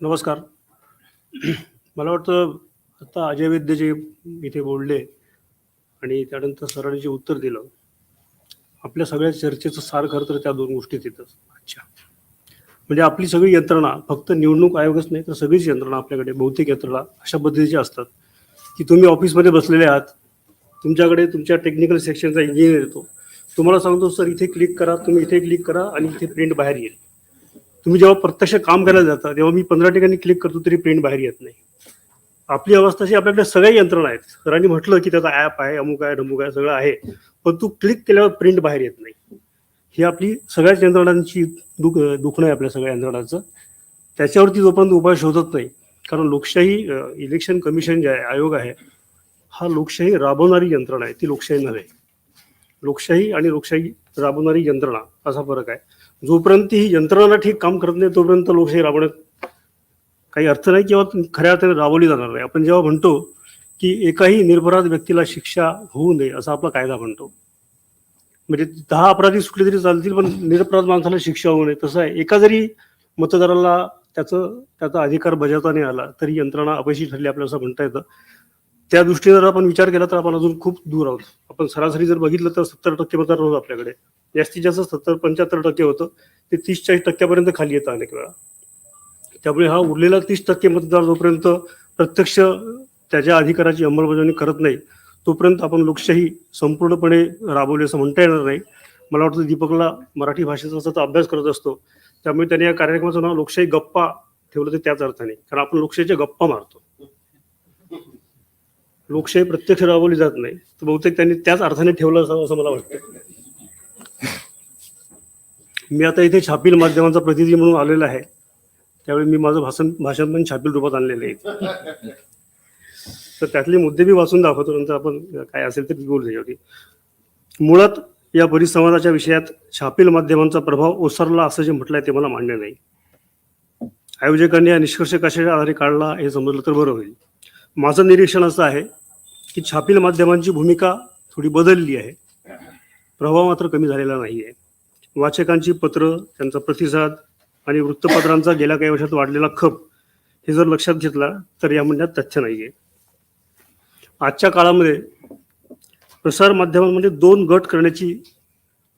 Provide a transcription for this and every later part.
नमस्कार. मला वाटतं आता अजय वैद्य जे इथे बोलले आणि त्यानंतर सरांनी जे उत्तर दिलं आपल्या सगळ्या चर्चेचं सार खरं तर त्या दोन गोष्टीत येतं अच्छा. म्हणजे आपली सगळी यंत्रणा फक्त निवडणूक आयोगच नाही तर सगळीच यंत्रणा आपल्याकडे बहुतेक यंत्रणा अशा पद्धतीची असतात की तुम्ही ऑफिसमध्ये बसलेले आहात तुमच्याकडे तुमच्या टेक्निकल सेक्शनचा इंजिनियर येतो. तुम्हाला सांगतो सर इथे क्लिक करा तुम्ही इथे क्लिक करा आणि इथे प्रिंट बाहेर येईल. तुम्ही जेव्हा प्रत्यक्ष काम करायला जाता तेव्हा मी पंधरा ठिकाणी क्लिक करतो तरी प्रिंट बाहेर येत नाही. आपली अवस्था अशी आपल्याकडे सगळ्या यंत्रणा आहेत. सरांनी म्हटलं की त्याचा ॲप आहे अमुक आहे ढमुक आहे सगळं आहे. पण तू क्लिक केल्यावर प्रिंट बाहेर येत नाही. ही आपली सगळ्याच यंत्रणांची दुख दुखणं आहे आपल्या सगळ्या यंत्रणांचं. त्याच्यावरती जोपर्यंत उपाय शोधत नाही कारण लोकशाही इलेक्शन कमिशन जे आहे आयोग आहे हा लोकशाही राबवणारी यंत्रणा आहे. ती लोकशाही नव्हे. लोकशाही आणि लोकशाही राबवणारी यंत्रणा असा फरक आहे. जोपर्यंत ही यंत्रणा ठीक काम करत नाही तोपर्यंत लोकशाही राबवण्यात काही अर्थ नाही किंवा खऱ्या अर्थाने राबवली जाणार नाही. आपण जेव्हा म्हणतो की एकाही निर्भराध व्यक्तीला शिक्षा होऊ नये असा आपला कायदा म्हणतो. म्हणजे दहा अपराधी सुटले तरी चालतील पण निरपराध माणसाला शिक्षा होऊ नये. तसं आहे. एका जरी मतदाराला त्याचं त्याचा अधिकार बजावता नाही आला तरी यंत्रणा अपयशी ठरली आपल्याला असं म्हणता येतं. त्या दृष्टीने जर आपण विचार केला तर आपण अजून खूप दूर आहोत. आपण सरासरी जर बघितलं तर सत्तर टक्के मतदार होतं आपल्याकडे. जास्तीत जास्त सत्तर पंच्याहत्तर टक्के होतं. ते तीस चाळीस टक्क्यापर्यंत खाली येतं अनेक वेळा. त्यामुळे हा उरलेला तीस टक्के मतदार जोपर्यंत प्रत्यक्ष त्याच्या अधिकाराची अंमलबजावणी करत नाही तोपर्यंत आपण लोकशाही संपूर्णपणे राबवली असं म्हणता येणार नाही. मला वाटतं दीपकला मराठी भाषेचा सतत अभ्यास करत असतो. त्यामुळे त्याने या कार्यक्रमाचं नाव लोकशाही गप्पा ठेवलं ते त्याच अर्थाने. कारण आपण लोकशाहीच्या गप्पा मारतो. लोकशाही प्रत्यक्ष राबवली जात नाही तर बहुतेक त्यांनी त्याच अर्थाने ठेवलं असावं असं मला वाटतं. मी आता इथे छापील माध्यमांचा प्रतिनिधी म्हणून आलेला आहे. त्यावेळी मी माझं भाषण भाषण पण छापील रूपात आणलेलं आहे. तर त्यातले मुद्दे मी वाचून दाखवतो नंतर आपण काय असेल ते बोलू त्याच्यावरती मुळात या परिसंवादाच्या विषयात छापील माध्यमांचा प्रभाव ओसरला असं जे म्हटलंय ते मला मान्य नाही. आयोजकांनी हा निष्कर्ष कशाच्या आधारे काढला हे समजलं तर बरं होईल. माझं निरीक्षण असं आहे की छापील माध्यमांची भूमिका थोडी बदलली आहे. प्रभाव मात्र कमी झालेला नाही आहे वाचकांची पत्र त्यांचा प्रतिसाद आणि वृत्तपत्रांचा गेल्या काही वर्षात वाढलेला खप हे जर लक्षात घेतला तर या म्हणण्यात तथ्य नाही आहे आजच्या काळामध्ये प्रसार माध्यमांमध्ये दोन गट करण्याची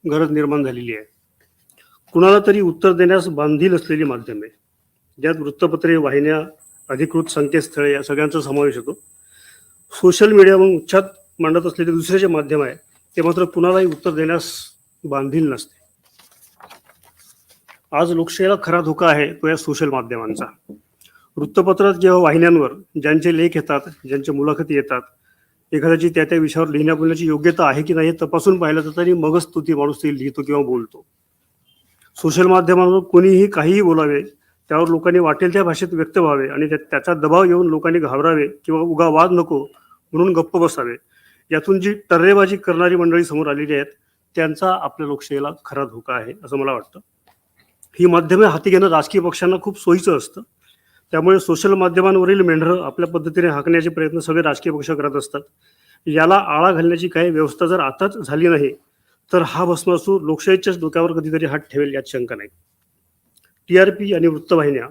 गरज निर्माण झालेली आहे. कुणाला तरी उत्तर देण्यास बांधील असलेली माध्यमे ज्यात वृत्तपत्रे वाहिन्या अधिकृत संकेतस्थळे या सगळ्यांचा समावेश होतो. सोशल मीडिया म्हणून उच्चात मांडत असलेले दुसरे जे माध्यम आहे ते मात्र कुणालाही उत्तर देण्यास बांधील नसते. आज लोकशाहीला खरा धोका आहे तो या सोशल माध्यमांचा. वृत्तपत्रात किंवा वाहिन्यांवर ज्यांचे लेख येतात ज्यांच्या मुलाखती येतात एखाद्याची त्या त्या विषयावर लिहिण्या बोलण्याची योग्यता आहे की नाही हे तपासून पाहिलं तर तरी मगच तो ती माणूस ते लिहितो किंवा बोलतो. सोशल माध्यमांवर कोणीही काहीही बोलावे त्यावर लोकांनी वाटेल त्या भाषेत व्यक्त व्हावे आणि त्याचा दबाव येऊन लोकांनी घाबरावे किंवा उगा वाद नको म्हणून गप्प बसावे. यातून जी टर्रेबाजी करणारी मंडळी समोर आलेली आहेत त्यांचा आपल्या लोकशाहीला खरा धोका आहे असं मला वाटतं. ही माध्यमे हाती घेणं राजकीय पक्षांना खूप सोयीचं असतं. त्यामुळे सोशल माध्यमांवरील मेंढरं आपल्या पद्धतीने हाकण्याचे प्रयत्न सगळे राजकीय पक्ष करत असतात. याला आळा घालण्याची काही व्यवस्था जर आताच झाली नाही तर हा भस्मासूर लोकशाहीच्याच डोक्यावर कधीतरी हात ठेवेल यात शंका नाही. टी आर पी आणि वृत्तवाहिन्या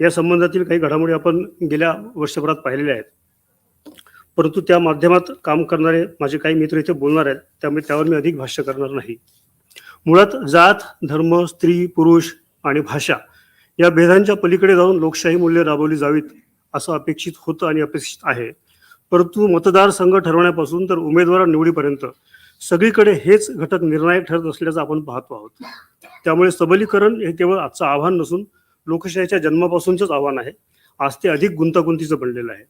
या संबंधातील काही घडामोडी आपण गेल्या वर्षभरात पाहिलेल्या आहेत. परंतु त्या माध्यमात काम करणारे माझे काही मित्र इथे बोलणार आहेत त्यामुळे त्यावर मी अधिक भाष्य करणार नाही. मुळात जात धर्म स्त्री पुरुष आणि भाषा या भेदांच्या पलीकडे जाऊन लोकशाही मूल्य राबवली जावीत असं अपेक्षित होतं आणि अपेक्षित आहे. परंतु मतदारसंघ ठरवण्यापासून तर उमेदवार निवडीपर्यंत सगळीकडे हेच घटक निर्णायक ठरत असल्याचं आपण पाहतो आहोत. त्यामुळे सबलीकरण हे केवळ आजचं आव्हान नसून लोकशाहीच्या जन्मापासूनचंच आव्हान आहे. आज ते अधिक गुंतागुंतीचं बनलेलं आहे.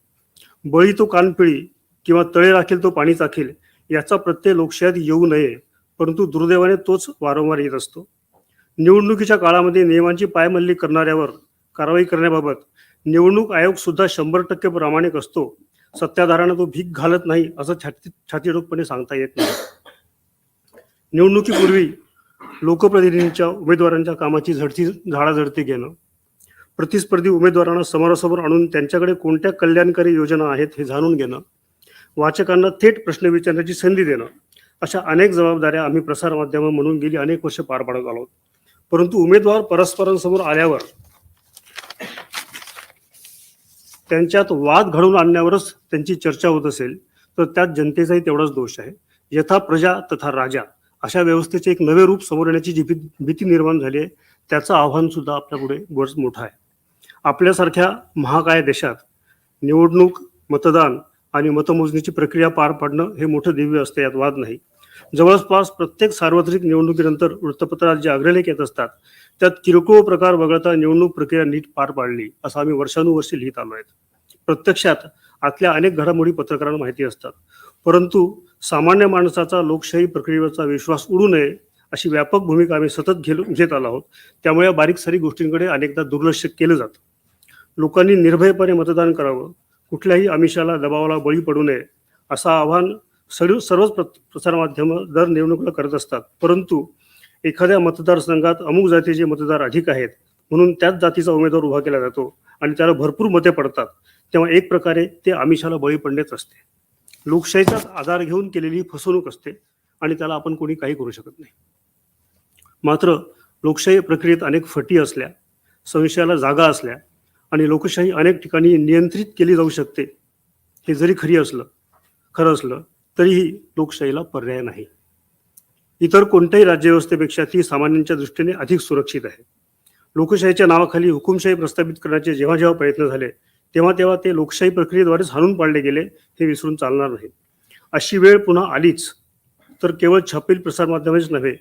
बळी तो कानपिळी किंवा तळे राखील तो पाणी चाखील याचा प्रत्यय लोकशाहीत येऊ नये परंतु दुर्दैवाने तोच वारंवार येत असतो. निवडणुकीच्या काळामध्ये नियमांची पायमल्ली करणाऱ्यावर कारवाई करण्याबाबत निवडणूक आयोग सुद्धा शंभर टक्के प्रामाणिक असतो. सत्ताधाऱ्यांना तो भीक घालत नाही असं छाती छातीरोगपणे सांगता येत नाही. निवडणुकीपूर्वी लोकप्रतिनिधींच्या उमेदवारांच्या कामाची झडती झाडाझडती घेणं प्रतिस्पर्धी उमेदवारांना समोरासमोर आणून त्यांच्याकडे कोणत्या कल्याणकारी योजना आहेत हे जाणून घेणं वाचकांना थेट प्रश्न विचारण्याची संधी देणं अशा अनेक जबाबदाऱ्या आम्ही प्रसारमाध्यमं म्हणून गेली अनेक वर्ष पार पाडत आलो. परंतु उमेदवार परस्परांसमोर आल्यावर त्यांच्यात वाद घडवून आणण्यावरच त्यांची चर्चा होत असेल तर त्यात जनतेचाही तेवढाच दोष आहे. यथा प्रजा तथा राजा. अशा व्यवस्थेचे एक नवे रूप समोर येण्याची जी भीती निर्माण झाली आहे त्याचं आव्हान सुद्धा आपल्यापुढे बरंच मोठं आहे. आपल्यासारख्या महाकाय देशात निवडणूक मतदान आणि मतमोजणीची प्रक्रिया पार पाडणं हे मोठं दिव्य असते यात वाद नाही. जवळपास प्रत्येक सार्वत्रिक निवडणुकीनंतर वृत्तपत्रात जे अग्रलेख येत असतात त्यात किरकोळ प्रकार वगळता निवडणूक प्रक्रिया नीट पार पाडली असं आम्ही वर्षानुवर्षे लिहित आलो आहेत प्रत्यक्षात आतल्या अनेक घडामोडी पत्रकारांना माहिती असतात. परंतु सामान्य माणसाचा लोकशाही प्रक्रियेवरचा विश्वास उडू नये अशी व्यापक भूमिका आम्ही सतत घेलो घेत आलो आहोत. त्यामुळे या बारीक सारी गोष्टींकडे अनेकदा दुर्लक्ष केलं जातं. लोकांनी निर्भयपणे मतदान करावं. कुठल्याही आमिषाला दबावाला बळी पडू नये असं आव्हान सर्व सर्वच प्र प्रसारमाध्यमं दर निवडणुकीला करत असतात. परंतु एखाद्या मतदारसंघात अमुक जातीचे मतदार अधिक आहेत म्हणून त्याच जातीचा उमेदवार उभा केला जातो आणि त्याला भरपूर मते पडतात. तेव्हा एक प्रकारे ते आमिषाला बळी पडणेच असते. लोकशाहीचाच आधार घेऊन केलेली ही फसवणूक असते आणि त्याला आपण कोणी काही करू शकत नाही. मात्र लोकशाही प्रक्रियेत अनेक फटी असल्या संशयाला जागा असल्या आणि लोकशाही अनेक ठिकाणी नियंत्रित केली जाऊ शकते हे जरी खरी असलं खरं असलं तरीही लोकशाहीला पर्याय नाही. इतर कोणत्याही राज्यव्यवस्थेपेक्षा ती सामान्यांच्या दृष्टीने अधिक सुरक्षित आहे. लोकशाहीच्या नावाखाली हुकुमशाही प्रस्थापित करण्याचे जेव्हा जेव्हा प्रयत्न झाले तेव्हा तेव्हा ते लोकशाही प्रक्रियेद्वारेच हाणून पाडले गेले हे विसरून चालणार नाही अशी वेळ पुन्हा आलीच तर केवळ छापील प्रसारमाध्यमेच नव्हे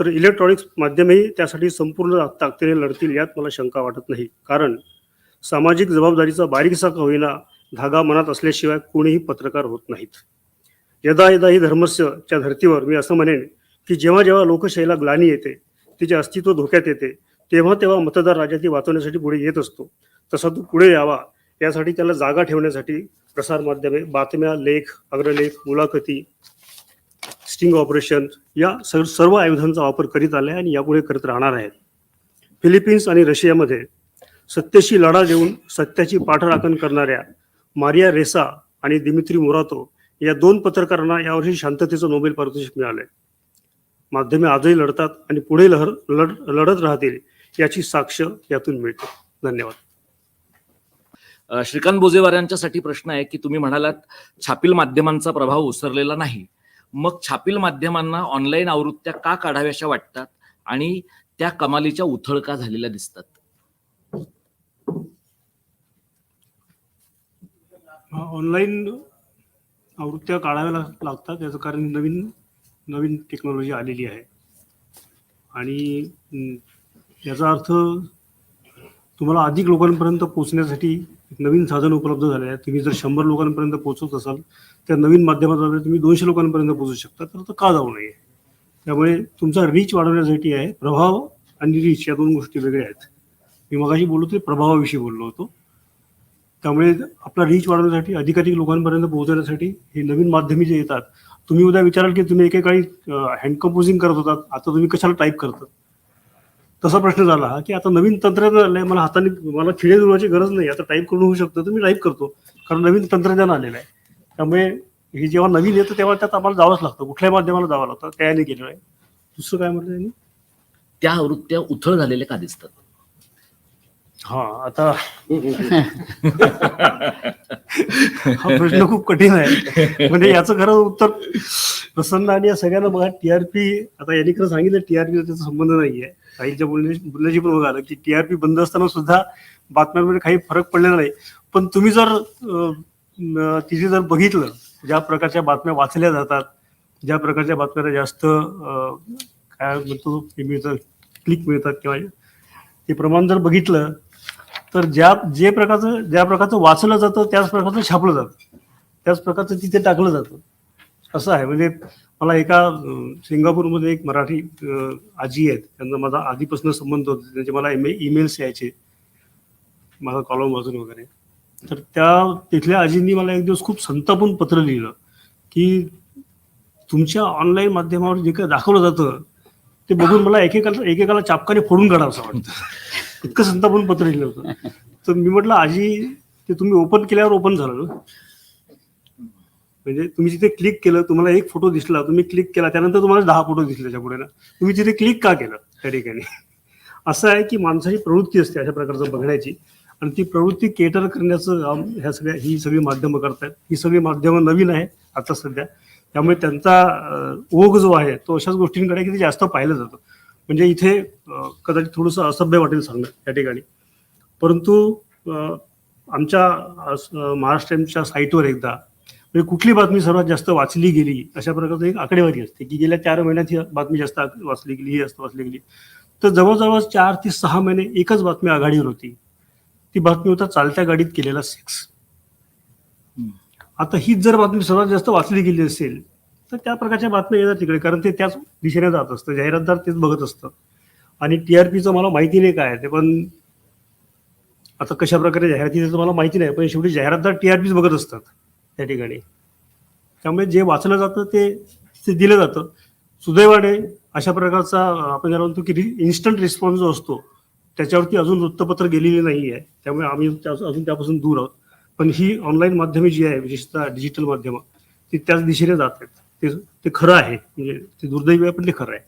तर इलेक्ट्रॉनिक्स माध्यमेही त्यासाठी संपूर्ण ताकदीने लढतील यात मला शंका वाटत नाही. कारण सामाजिक जबाबदारीचा बारीकसा का होईना धागा मनात असल्याशिवाय कोणीही पत्रकार होत नाहीत. यदा यदा ही धर्मस्यच्या धर्तीवर मी असं म्हणेन की जेव्हा जेव्हा लोकशाहीला ग्लानी येते तिचे अस्तित्व धोक्यात येते तेव्हा तेव्हा मतदार राजा ती वाचवण्यासाठी पुढे येत असतो. तसा तो पुढे यावा यासाठी त्याला जागा ठेवण्यासाठी प्रसारमाध्यमे बातम्या लेख अग्रलेख मुलाखती स्टिंग ऑपरेशन या सर्व सर्व आयुधांचा वापर करीत आले आणि यापुढे करत राहणार आहेत. फिलिपिन्स आणि रशियामध्ये सत्तेशी लढा देऊन सत्याची पाठराखण करणाऱ्या मारिया रेसा आणि दिमित्री मोरातो या दोन पत्रकारांना यावर्षी शांततेचं नोबेल पारितोषिक मिळाले. माध्यमे आजही लढतात आणि पुढे लहर लढ लढत राहतील याची साक्ष यातून मिळते. धन्यवाद. श्रीकांत बोजेवार यांच्यासाठी प्रश्न आहे की तुम्ही म्हणालात छापील माध्यमांचा प्रभाव ओसरलेला नाही. मग छापील माध्यमांना ऑनलाईन आवृत्त्या का काढाव्याशा वाटतात आणि त्या कमालीच्या उथळ का झालेल्या दिसतात? ऑनलाईन आवृत्त्या काढाव्या लागतात याचं कारण नवीन नवीन टेक्नॉलॉजी आलेली आहे. आणि याचा अर्थ तुम्हाला अधिक लोकांपर्यंत पोहोचण्यासाठी एक नवीन साधन उपलब्ध झाले आहे तुम्ही जर शंभर लोकांपर्यंत पोहोचत असाल त्या नवीन माध्यमाद्वारे तुम्ही दोनशे लोकांपर्यंत पोहोचू शकता. तर तो का जाऊ नये? त्यामुळे तुमचा रीच वाढवण्यासाठी आहे. प्रभाव आणि रीच या दोन गोष्टी वेगळ्या आहेत. मी मगाशी बोललो ते प्रभावाविषयी बोललो होतो. त्यामुळे आपला रीच वाढवण्यासाठी अधिकाधिक लोकांपर्यंत पोहोचण्यासाठी हे नवीन माध्यमे जे येतात तुम्ही उद्या विचाराल की तुम्ही एकेकाळी हँड कंपोजिंग करत होतात. आता तुम्ही कशाला टाईप करतात? तसा प्रश्न झाला की आता नवीन तंत्रज्ञान आलंय मला हाताने मला खिळे जुळवायची गरज नाही आता टाईप करून होऊ शकतं तर मी टाईप करतो. कारण नवीन तंत्रज्ञान आलेलं आहे. त्यामुळे हे जेव्हा नवीन येतं तेव्हा त्यात आम्हाला जावंच लागतं. कुठल्याही माध्यमाला जावं लागतं. त्याने केलेलं आहे. दुसरं काय म्हटलं यांनी? त्या आवृत्त्या उथळ झालेल्या का दिसतात? हा आता हा प्रश्न खूप कठीण आहे. म्हणजे याचं खरं उत्तर प्रसन्न आणि या सगळ्यांना बघा टीआरपी आता यांनी खरं सांगितलं टीआरपी त्याचा संबंध नाहीये. काहीच्या बोलण्याची बोलण्याची पण बघा की टीआरपी बंद असताना सुद्धा बातम्यांमध्ये काही फरक पडलेला नाही. पण तुम्ही जर तिथे जर बघितलं ज्या प्रकारच्या बातम्या वाचल्या जातात ज्या प्रकारच्या बातम्या जास्त काय म्हणतो हे मिळतं क्लिक मिळतात किंवा ते प्रमाण जर बघितलं तर ज्या जे प्रकारचं ज्या प्रकारचं वाचलं जातं त्याच प्रकारचं छापलं जातं. त्याच प्रकारचं तिथे टाकलं जातं. असं आहे. म्हणजे मला एका सिंगापूरमध्ये एक मराठी आजी आहेत. त्यांचा माझा आधीपासून संबंध होता. त्यांचे मला ईमेल्स यायचे. माझा कॉलम वाचून वगैरे. तर त्या तिथल्या आजींनी मला एक दिवस खूप संतापून पत्र लिहिलं की तुमच्या ऑनलाईन माध्यमावर जे काही दाखवलं जातं ते बघून मला एकेकाला एकेकाला चापकाने फोडून काढावं असं वाटतं. इतकं संतापून पत्र लिहिलं होतं. तर मी म्हटलं आजी ते तुम्ही ओपन केल्यावर ओपन झालं ना? म्हणजे तुम्ही जिथे क्लिक केलं तुम्हाला एक फोटो दिसला तुम्ही क्लिक केला त्यानंतर तुम्हाला दहा फोटो दिसले त्याच्या पुढे ना? तुम्ही तिथे क्लिक का केलं त्या ठिकाणी? असं आहे की माणसाची प्रवृत्ती असते अशा प्रकारचं बघण्याची. आणि ती प्रवृत्ती केटर करण्याचं काम ह्या सगळ्या ही सगळी माध्यमं करतात ही सगळी माध्यमं नवीन आहे आता सध्या. त्यामुळे त्यांचा ओघ जो आहे तो अशाच गोष्टींकडे किती जास्त पाहिलं जातं. म्हणजे इथे कदाचित थोडंसं असभ्य वाटेल सांगणं या ठिकाणी. परंतु आमच्या महाराष्ट्राच्या साईटवर एकदा म्हणजे कुठली बातमी सर्वात जास्त वाचली गेली अशा प्रकारचं एक आकडेवारी असते की गेल्या चार महिन्यात ही बातमी जास्त वाचली गेली ही जास्त वाचली गेली. तर जवळजवळ चार ते सहा महिने एकच बातमी आघाडीवर होती. ती बातमी होता चालत्या गाडीत केलेला सेक्स. आता हीच जर बातमी सर्वात जास्त वाचली गेली असेल तर त्या प्रकारच्या बातम्या येतात तिकडे कारण ते त्याच दिशेने जात असतं. जाहिरातदार तेच बघत असतं. आणि टीआरपीचं मला माहिती नाही काय आहे ते पण आता कशा प्रकारे जाहिरातीचं मला माहिती नाही पण शेवटी जाहिरातदार टीआरपीच बघत असतात त्या ठिकाणी. त्यामुळे जे वाचलं जातं ते ते दिलं जातं. सुदैवाने अशा प्रकारचा आपण ज्याला म्हणतो की इन्स्टंट रिस्पॉन्स जो असतो त्याच्यावरती अजून वृत्तपत्र गेलेली नाही आहे त्यामुळे आम्ही अजून त्यापासून दूर आहोत. पण ही ऑनलाईन माध्यमे जी आहे विशेषतः डिजिटल माध्यमं ती त्याच दिशेने जात आहेत. ते ते खरं आहे. म्हणजे ते दुर्दैवी आहे पण ते खरं आहे.